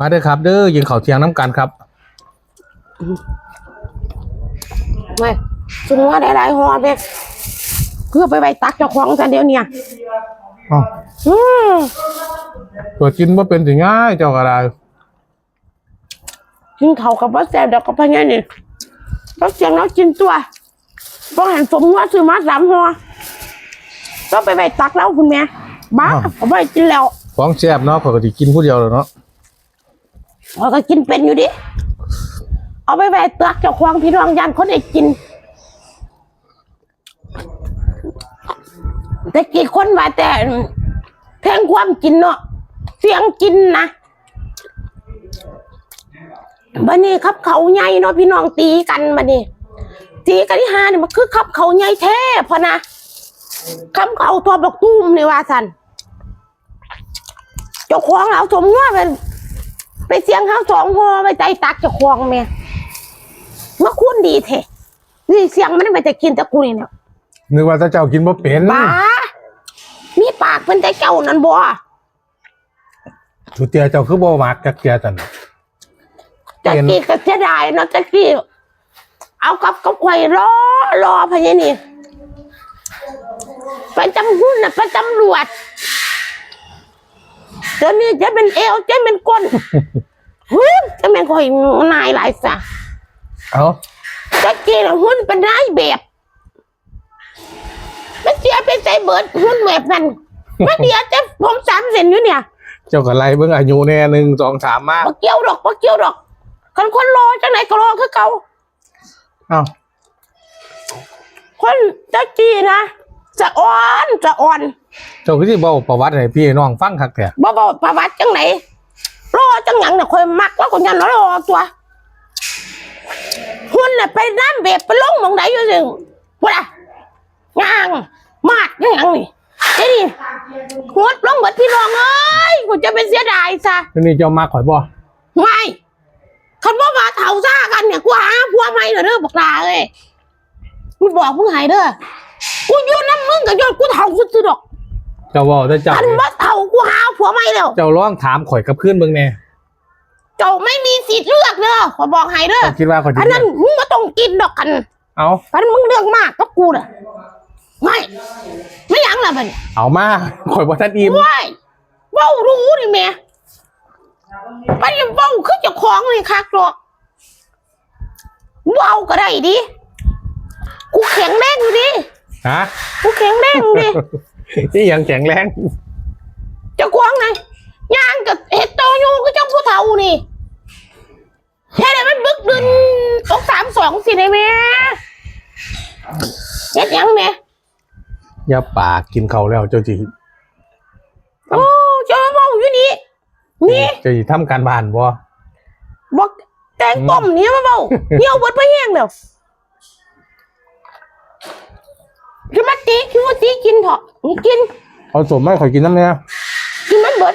มาเด้อครับ เด้อยิงเขาวเทียงน้ำกันครับไม่จุงว่าได้หลายหอเด็กเพื่อไปไปตักเจ้าของซะเดี๋ยวเนี้อ้าวอืมตัวกินว่าเป็นสิง่ายเจ้ากระไดกินเขาวกับว่าแซ่บเดี๋ยวก็พะเนี่ยนี่ต้องเสียงเรากินตัวต้องหันสมว่าซื้อมาสามหัวต้องไปไปตักแล้วคุณแม่บ้าเอาไปกินแล้วของแซ่บเนาะขอยก็สิกินผู้เดียวแล้วเนาะ เราก็กินเป็นอยู่ดิ เอาไปไปตักเจ้าของพี่น้องยันเขาได้กิน แต่กี่คนว่าแต่แทงความกินเนาะ เสียงกินนะบันนี้ครับเขาใหญ่เนาะพี่น้องตีกันบันนี้ตีกันที่หาเนี่ยมันคือขับเขาใหญ่แท้พอนะคำเขาตัวบักตุ้มนี่ว่าสันเจ้าของเราสมว่าเป็น ไปเสียงเขาสองพอไปใจตักเจ้าของแม่เมื่อคุณดีแท้นี่เสียงมันไม่แต่กินแต่กูนี่เนี่ยนึกว่าถ้าเจ้ากินบ่เป็นบ้ามีปากเป็นแต่เจ้านั่นบ่สุเตียเจ้าคือบ่มักจักเตียจันจะเห็นกี้ก็เสียดายเนาะจะกี้เอากับกับไข่รอรอพะยนี่ไปจำหุ้นน่ะไปตำรวจ เดี๋ยวนี้จะเป็นเอวจะเป็นก้นหุ้นจะเป็นข่อยนายหลายสะเอ้าจะกี้น่ะหุ้นเป็นนายแบบมันเสียไปใส่เบิดหุ้นแบบนั้นมันเดียวจะผมสามเซนอยู่เนี่ย เจ้าก็ไล่เบิ่งอายุแน่หนึ่งสองสามมาบ่เกี่ยวดอกบ่เกี่ยวดอกคนคนรอจังไหนก็รอคือเก่าเอ้าคนจะจีนะจะอ่อนจะอ่อน เจ้าคือสิเว้าประวัติให้พี่น้องฟังคักแท้บ่บ่ประวัติจังไหนรอจังหยังน่ะคอยมักแล้วคนยันรอตัวหุ่นน่ะไปน้ำเบบไปลงหมองไหนอยู่ซึ่งพุ่นอะงางมาดจังหยังนี่ไอ้นี่หดลงหมดพี่น้องเอ้ยกูจะเป็นเสียดายซะทีนี้เจ้ามาข่อยบ่ไม่คันว่ามาเถาซ่ากันเนี่ยกูหาผัวใหม่เด้อเด้อบอกลาเอ้ยกูบอกมึงหายเด้อกูอยู่น้ำมึงกับยอดกูเถาสุดๆดอก เจ้าเว้าแต่เจ้าคันว่าเถากูหาผัวใหม่แล้วเจ้าลองถามข่อยกับเพื่อนเบิ่งแน่เจ้าไม่มีสิทธิ์เลือกเด้อขอบอกให้เด้อเจ้าคิดว่าข่อยสิอันนั้นมึงก็ต้องกินดอกกัน เอ้าคันมึงเลือกมากกับกูน่ะไม่ไม่หยังละมันเอามาข่อยบ่ทันอิ่มว้ายเว้ารู้นี่แม่ไปเว้าคือเจ้าของเลยคักดอกเว้าก็ได้ดิกูแข็งแรงอยู่ดิฮะกูแข็งแรงดิ นี่ยังแข็งแรง เจ้าของไงย่างกับเห็ดโตอยู่ก็เจ้าผู้เฒ่านี่แค่ไหนมันบึกดึนสองสามสองสิได้ไหมเฮ็ดหยังแม่อย่าปากกินเขาวแล้วเจ้าจีโอ้เจ้าเมาอยู่นี่นี่เจ้าจีทำการบ้านบ่บอกแตงต้มเนี่ยมาเมาเหี่ยวเบิดไปแห้งแล้วคือมา ตีคือมาตีกินเถอะมึงกินเอาสมไม่ข่อยกินน้ำเนี่ยกินมันเบิด